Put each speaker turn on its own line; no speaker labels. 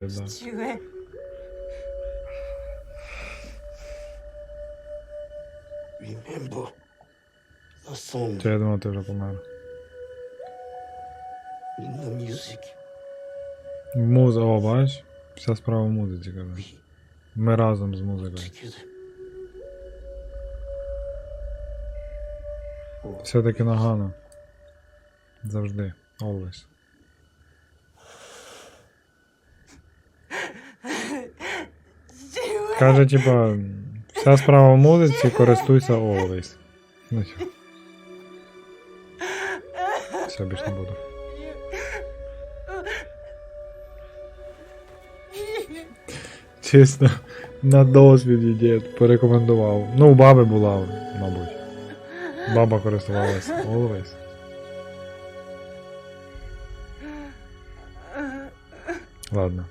父上
Remember the song
Чи я думав, ти вже помер. Муза, о, бачиш? Вся справа в музиці, каже. Ми разом з музикою. Все-таки нагано. Завжди. Always. Каже, типа, вся справа в музиці, користуйся always. Ну все. Все, більш не буду. Чесно, на досвіді дід порекомендував. Ну, у баби була, мабуть. Баба користувалася always. Ладно.